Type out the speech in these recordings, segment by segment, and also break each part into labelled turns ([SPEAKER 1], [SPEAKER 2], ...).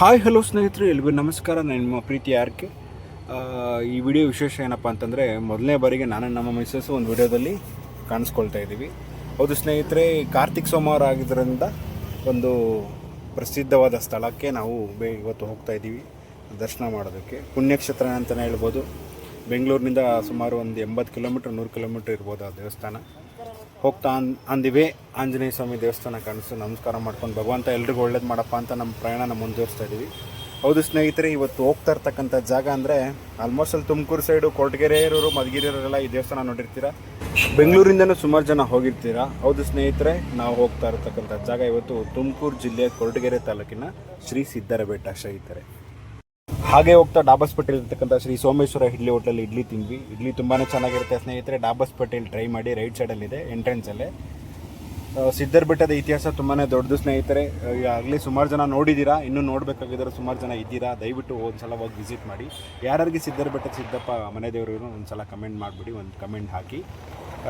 [SPEAKER 1] Hi, hello ಸ್ನೇಹಿತರೆ ಎಲ್ಲಿಗೂ ನಮಸ್ಕಾರ. ನಾನು ನಿಮ್ಮ ಪ್ರೀತಿ ಯಾರ್ಕೆ ಈ ವಿಡಿಯೋ ವಿಶೇಷ ಏನಪ್ಪ ಅಂತಂದರೆ, ಮೊದಲನೇ ಬಾರಿಗೆ ನಾನು ನಮ್ಮ ಮಿಸ್ಸಸ್ ಒಂದು ವಿಡಿಯೋದಲ್ಲಿ ಕಾಣಿಸ್ಕೊಳ್ತಾ ಇದ್ದೀವಿ. ಹೌದು ಸ್ನೇಹಿತರೆ, ಕಾರ್ತಿಕ್ ಸೋಮವಾರ ಆಗಿದ್ದರಿಂದ ಒಂದು ಪ್ರಸಿದ್ಧವಾದ ಸ್ಥಳಕ್ಕೆ ನಾವು ಬೇ, ಇವತ್ತು ಹೋಗ್ತಾ ಇದ್ದೀವಿ, ದರ್ಶನ ಮಾಡೋದಕ್ಕೆ. ಪುಣ್ಯಕ್ಷೇತ್ರ ಅಂತಲೇ ಹೇಳ್ಬೋದು. ಬೆಂಗಳೂರಿನಿಂದ ಸುಮಾರು ಒಂದು ಎಂಬತ್ತು ಕಿಲೋಮೀಟ್ರ್, ನೂರು ಕಿಲೋಮೀಟ್ರ್ ಇರ್ಬೋದು ಆ ದೇವಸ್ಥಾನ. ಹೋಗ್ತಾ ಆನ್ ದಿ ಆಂಜನೇಯ ಸ್ವಾಮಿ ದೇವಸ್ಥಾನ ಕಾಣಿಸ್ತು. ನಮಸ್ಕಾರ ಮಾಡ್ಕೊಂಡು ಭಗವಂತ ಎಲ್ರಿಗೂ ಒಳ್ಳೇದು ಮಾಡಪ್ಪ ಅಂತ ನಮ್ಮ ಪ್ರಯಾಣನ ಮುಂದುವರಿಸ್ತಾ ಇದ್ದೀವಿ ಹೌದು ಸ್ನೇಹಿತರೆ, ಇವತ್ತು ಹೋಗ್ತಾ ಇರ್ತಕ್ಕಂಥ ಜಾಗ ಅಂದರೆ ಆಲ್ಮೋಸ್ಟ್ ಅಲ್ಲಿ ತುಮಕೂರು ಸೈಡು ಕೊರಟಗೆರೆ ಇರೋರು ಮಧುಗಿರಿಯವರೆಲ್ಲ ಈ ದೇವಸ್ಥಾನ ನೋಡಿರ್ತೀರ? ಬೆಂಗಳೂರಿಂದನೂ ಸುಮಾರು ಜನ ಹೋಗಿರ್ತೀರಾ? ಹೌದು ಸ್ನೇಹಿತರೆ, ನಾವು ಹೋಗ್ತಾ ಇರ್ತಕ್ಕಂಥ ಜಾಗ ಇವತ್ತು ತುಮಕೂರು ಜಿಲ್ಲೆಯ ಕೊರಟಗೆರೆ ತಾಲೂಕಿನ ಶ್ರೀ ಸಿದ್ದರ ಬೆಟ್ಟ ಸ್ನೇಹಿತರೆ. ಹಾಗೆ ಹೋಗ್ತಾ ಡಾಬಸ್ ಪಟೇಲ್ ಇರ್ತಕ್ಕಂಥ ಶ್ರೀ ಸೋಮೇಶ್ವರ ಇಡ್ಲಿ ಹೋಟೆಲ್ ಇಡ್ಲಿ ತಿಂದ್ವಿ. ಇಡ್ಲಿ ತುಂಬಾ ಚೆನ್ನಾಗಿರುತ್ತೆ ಸ್ನೇಹಿತರೆ. ಡಾಬಸ್ ಪಟೇಲ್ ಟ್ರೈ ಮಾಡಿ, ರೈಟ್ ಸೈಡಲ್ಲಿದೆ ಎಂಟ್ರೆನ್ಸಲ್ಲೇ. ಸಿದ್ಧರ್ ಬೆಟ್ಟದ ಇತಿಹಾಸ ತುಂಬಾ ದೊಡ್ಡದು ಸ್ನೇಹಿತರೆ. ಆಗಲಿ ಸುಮಾರು ಜನ ನೋಡಿದ್ದೀರಾ ಇನ್ನೂ ನೋಡಬೇಕಾಗಿದ್ದರೆ ಸುಮಾರು ಜನ ಇದ್ದೀರಾ? ದಯವಿಟ್ಟು ಒಂದು ಸಲ ಹೋಗಿ ವಿಸಿಟ್ ಮಾಡಿ. ಯಾರ್ಯಾರಿಗೆ ಸಿದ್ಧರ ಬೆಟ್ಟದ ಸಿದ್ದಪ್ಪ ಮನೆ ದೇವರು ಒಂದು ಸಲ ಕಮೆಂಟ್ ಮಾಡಿಬಿಡಿ, ಒಂದು ಕಮೆಂಟ್ ಹಾಕಿ.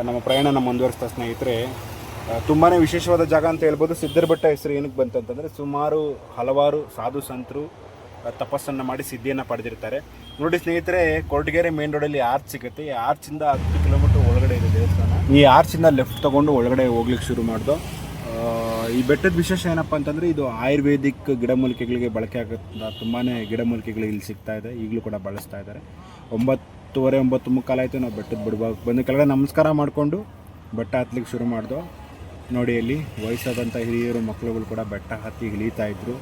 [SPEAKER 1] ನಮ್ಮ ಪ್ರಯಾಣನ ಮುಂದುವರಿಸ್ತಾ ಸ್ನೇಹಿತರೆ. ತುಂಬಾ ವಿಶೇಷವಾದ ಜಾಗ ಅಂತ ಹೇಳ್ಬೋದು. ಸಿದ್ಧರ ಬೆಟ್ಟ ಹೆಸರು ಏನಕ್ಕೆ ಬಂತಂತಂದರೆ ಸುಮಾರು ಹಲವಾರು ಸಾಧು ಸಂತರು ತಪಸ್ಸನ್ನು ಮಾಡಿ ಸಿದ್ಧಿಯನ್ನು ಪಡೆದಿರ್ತಾರೆ. ನೋಡಿ ಸ್ನೇಹಿತರೆ, ಕೊರಟಗೆರೆ ಮೇನ್ ರೋಡಲ್ಲಿ ಆರ್ಚ್ ಸಿಗುತ್ತೆ. ಈ ಆರ್ಚಿಂದ ಹತ್ತು ಕಿಲೋಮೀಟರ್ ಒಳಗಡೆ ಇದೆ ದೇವಸ್ಥಾನ. ಈ ಆರ್ಚಿಂದ ಲೆಫ್ಟ್ ತೊಗೊಂಡು ಒಳಗಡೆ ಹೋಗ್ಲಿಕ್ಕೆ ಶುರು ಮಾಡ್ದು. ಈ ಬೆಟ್ಟದ ವಿಶೇಷ ಏನಪ್ಪ ಅಂತಂದರೆ, ಇದು ಆಯುರ್ವೇದಿಕ್ ಗಿಡಮೂಲಿಕೆಗಳಿಗೆ ಬಳಕೆ ಆಗುತ್ತೆ ತುಂಬಾ ಗಿಡಮೂಲಿಕೆಗಳು ಇಲ್ಲಿ ಸಿಗ್ತಾ ಇದೆ. ಈಗಲೂ ಕೂಡ ಬಳಸ್ತಾ ಇದ್ದಾರೆ. ಒಂಬತ್ತುವರೆ, ಒಂಬತ್ತು ಮುಕ್ಕಾಲಾಯಿತು ನಾವು ಬೆಟ್ಟದ ಬಿಡ್ಬಾರ್ದು ಬಂದು ಕೆಳಗಡೆ ನಮಸ್ಕಾರ ಮಾಡಿಕೊಂಡು ಬೆಟ್ಟ ಹತ್ಲಿಕ್ಕೆ ಶುರು ಮಾಡ್ದು. ನೋಡಿ ಇಲ್ಲಿ ವಯಸ್ಸಾದಂಥ ಹಿರಿಯರು ಮಕ್ಕಳುಗಳು ಕೂಡ ಬೆಟ್ಟ ಹತ್ತಿ ಇಳೀತಾ ಇದ್ರು.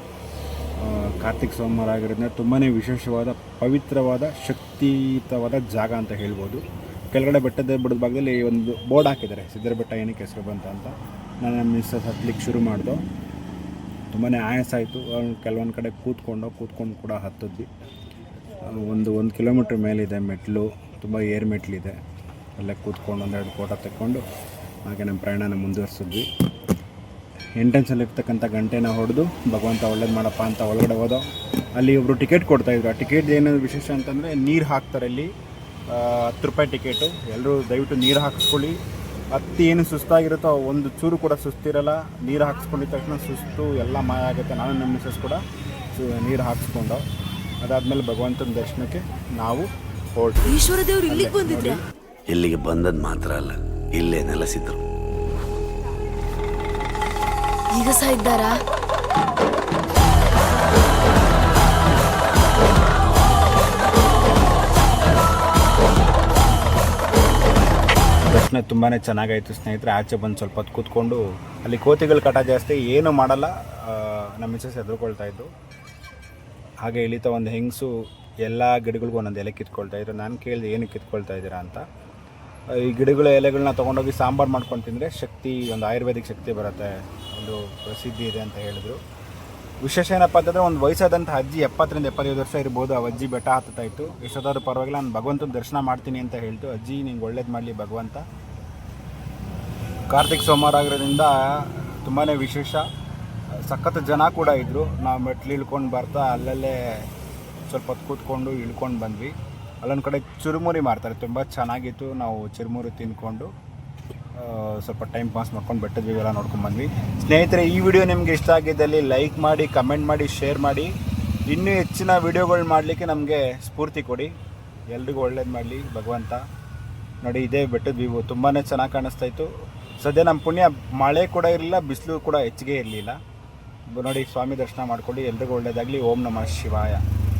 [SPEAKER 1] ಕಾರ್ತಿಕ್ ಸೋಮವಾರ ಆಗಿರೋದ್ರಿಂದ ತುಂಬಾ ವಿಶೇಷವಾದ ಪವಿತ್ರವಾದ, ಶಕ್ತಿಯುತವಾದ ಜಾಗ ಅಂತ ಹೇಳ್ಬೋದು. ಕೆಳಗಡೆ ಬೆಟ್ಟದ ಬಿಡದ ಭಾಗದಲ್ಲಿ ಒಂದು ಬೋರ್ಡ್ ಹಾಕಿದ್ದಾರೆ ಸಿದ್ದರ ಬೆಟ್ಟ ಏನಕ್ಕೆ ಹೆಸರು ಬಂತ ಅಂತ. ನಾನು ನಮ್ಮ ಮಿಸ್ಸಸ್ ಹತ್ತಲಿಕ್ಕೆ ಶುರು ಮಾಡಿದೆ. ತುಂಬಾ ಆಯಾಸ ಆಯಿತು. ಕೆಲವೊಂದು ಕಡೆ ಕೂತ್ಕೊಂಡು ಕೂತ್ಕೊಂಡು ಕೂಡ ಹತ್ತಿದ್ವಿ. ಒಂದು ಒಂದು ಕಿಲೋಮೀಟ್ರ್ ಮೇಲಿದೆ ಮೆಟ್ಲು. ತುಂಬ ಏರ್ ಮೆಟ್ಲಿದೆ. ಅಲ್ಲೇ ಕೂತ್ಕೊಂಡು ಒಂದೆರಡು ಫೋಟೋ ತಗೊಂಡು ಹಾಗೆ ನಮ್ಮ ಪ್ರಯಾಣನ ಮುಂದುವರಿಸಿದ್ವಿ. ಎಂಟ್ರೆನ್ಸಲ್ಲಿ ಇರ್ತಕ್ಕಂಥ ಗಂಟೆನ ಹೊಡೆದು ಭಗವಂತ ಒಳ್ಳೇದು ಮಾಡಪ್ಪ ಅಂತ ಒಳಗಡೆ ಹೋದೋ ಅಲ್ಲಿ ಒಬ್ಬರು ಟಿಕೆಟ್ ಕೊಡ್ತಾಯಿದ್ರು ಆ ಟಿಕೆಟ್ ಏನಾದ್ರು ವಿಶೇಷ ಅಂತಂದರೆ ನೀರು ಹಾಕ್ತಾರೆ ಅಲ್ಲಿ. ಹತ್ತು ರೂಪಾಯಿ ಟಿಕೆಟು. ಎಲ್ಲರೂ ದಯವಿಟ್ಟು ನೀರು ಹಾಕಿಸ್ಕೊಳ್ಳಿ. ಹತ್ತಿ ಏನು ಸುಸ್ತಾಗಿರುತ್ತೋ ಒಂದು ಚೂರು ಕೂಡ ಸುಸ್ತಿರಲ್ಲ. ನೀರು ಹಾಕ್ಸ್ಕೊಂಡಿದ ತಕ್ಷಣ ಸುಸ್ತು ಎಲ್ಲ ಮಾಯ ಆಗುತ್ತೆ. ನಾನು ನಮ್ಮ ಮಿಸಸ್ ಕೂಡ ಸು- ನೀರು ಹಾಕ್ಸ್ಕೊಂಡು. ಅದಾದಮೇಲೆ ಭಗವಂತನ ದರ್ಶನಕ್ಕೆ ನಾವು ಹೊರಟ್ವಿ.
[SPEAKER 2] ಈಶ್ವರ ದೇವರು ಇಲ್ಲಿಗೆ ಬಂದಿದ್ರು?
[SPEAKER 3] ಇಲ್ಲಿಗೆ ಬಂದದ್ದು ಮಾತ್ರ ಅಲ್ಲ ಇಲ್ಲೇ ನೆಲೆಸಿದ್ರು.
[SPEAKER 2] ಈಗ ಸಹ ಇದ್ದಾರಾ?
[SPEAKER 1] ಪ್ರಶ್ನೆ ತುಂಬಾ ಚೆನ್ನಾಗಾಯಿತು ಸ್ನೇಹಿತರೆ. ಆಚೆ ಬಂದು ಸ್ವಲ್ಪ ಹೊತ್ತು ಕೂತ್ಕೊಂಡು ಅಲ್ಲಿ ಕೋತಿಗಳು ಕಟ ಜಾಸ್ತಿ ಏನು ಮಾಡಲ್ಲ. ನಮ್ಮ ಮಿಸಸ್ ಎದುರುಕೊಳ್ತಾ ಇದ್ದು ಹಾಗೆ ಇಳಿತಾ ಒಂದು ಹೆಂಗಸು ಎಲ್ಲ ಗಿಡಗಳಿಗೂ ಒಂದೊಂದು ಎಲೆ ಕಿತ್ಕೊಳ್ತಾ ಇದ್ರು. ನಾನು ಕೇಳಿದೆ, ಏನು ಕಿತ್ಕೊಳ್ತಾ ಇದ್ದೀರಾ? ಅಂತ. ಈ ಗಿಡಗಳ ಎಲೆಗಳನ್ನ ತೊಗೊಂಡೋಗಿ ಸಾಂಬಾರು ಮಾಡ್ಕೊಂಡು ತಿಂದರೆ ಶಕ್ತಿ, ಒಂದು ಆಯುರ್ವೇದಿಕ್ ಶಕ್ತಿ ಬರುತ್ತೆ. ಒಂದು ಪ್ರಸಿದ್ಧಿ ಇದೆ ಅಂತ ಹೇಳಿದ್ರು. ವಿಶೇಷ ಏನಪ್ಪ ಅಂತಂದರೆ ಒಂದು ವಯಸ್ಸಾದಂಥ ಅಜ್ಜಿ ಎಪ್ಪತ್ತರಿಂದ ಎಪ್ಪತ್ತೈದು ವರ್ಷ ಇರ್ಬೋದು ಆ ಅಜ್ಜಿ ಬೆಟ್ಟ ಹತ್ತುತ್ತಾ ಇತ್ತು. ಎಷ್ಟೊತ್ತಾದ್ರೂ ಪರವಾಗಿಲ್ಲ ನಾನು ಭಗವಂತನ ದರ್ಶನ ಮಾಡ್ತೀನಿ ಅಂತ ಹೇಳ್ತು. ಅಜ್ಜಿ ನಿಂಗೆ ಒಳ್ಳೇದು ಮಾಡಲಿ ಭಗವಂತ. ಕಾರ್ತಿಕ್ ಸೋಮವಾರ ಆಗಿರೋದ್ರಿಂದ ತುಂಬಾ ವಿಶೇಷ. ಸಖತ್ ಜನ ಕೂಡ ಇದ್ದರು ನಾವು ಮೆಟ್ಲು ಇಳ್ಕೊಂಡು ಬರ್ತಾ ಅಲ್ಲಲ್ಲೇ ಸ್ವಲ್ಪ ಹೊತ್ತು ಕೂತ್ಕೊಂಡು ಇಳ್ಕೊಂಡು ಬಂದ್ವಿ. ಅಲ್ಲೊಂದು ಕಡೆ ಚುರುಮುರಿ ಮಾಡ್ತಾರೆ. ತುಂಬ ಚೆನ್ನಾಗಿತ್ತು. ನಾವು ಚುರುಮುರಿ ತಿಂದ್ಕೊಂಡು ಆ, ಸ್ವಲ್ಪ ಟೈಮ್ ಪಾಸ್ ಮಾಡ್ಕೊಂಡು ಬೆಟ್ಟದ ಎಲ್ಲ ನೋಡ್ಕೊಂಡು ಬಂದ್ವಿ. ಸ್ನೇಹಿತರೆ, ಈ ವಿಡಿಯೋ ನಿಮಗೆ ಇಷ್ಟ ಆಗಿದ್ದಲ್ಲಿ ಲೈಕ್ ಮಾಡಿ ಕಮೆಂಟ್ ಮಾಡಿ ಶೇರ್ ಮಾಡಿ. ಇನ್ನೂ ಹೆಚ್ಚಿನ ವಿಡಿಯೋಗಳು ಮಾಡಲಿಕ್ಕೆ ನಮಗೆ ಸ್ಫೂರ್ತಿ ಕೊಡಿ. ಎಲ್ರಿಗೂ ಒಳ್ಳೇದು ಮಾಡಲಿ, ಭಗವಂತ. ನೋಡಿ, ಇದೇ ಬೆಟ್ಟದ ವ್ಯೂ ತುಂಬಾ ಚೆನ್ನಾಗಿ ಕಾಣಿಸ್ತಾ ಇತ್ತು. ಸದ್ಯ ನಮ್ಮ ಪುಣ್ಯ ಮಳೆ ಕೂಡ ಇರಲಿಲ್ಲ, ಬಿಸಿಲು ಕೂಡ ಹೆಚ್ಚಿಗೆ ಇರಲಿಲ್ಲ. ನೋಡಿ, ಸ್ವಾಮಿ ದರ್ಶನ ಮಾಡ್ಕೊಳ್ಳಿ ಎಲ್ರಿಗೂ ಒಳ್ಳೇದಾಗಲಿ. ಓಂ ನಮಃ ಶಿವಾಯ.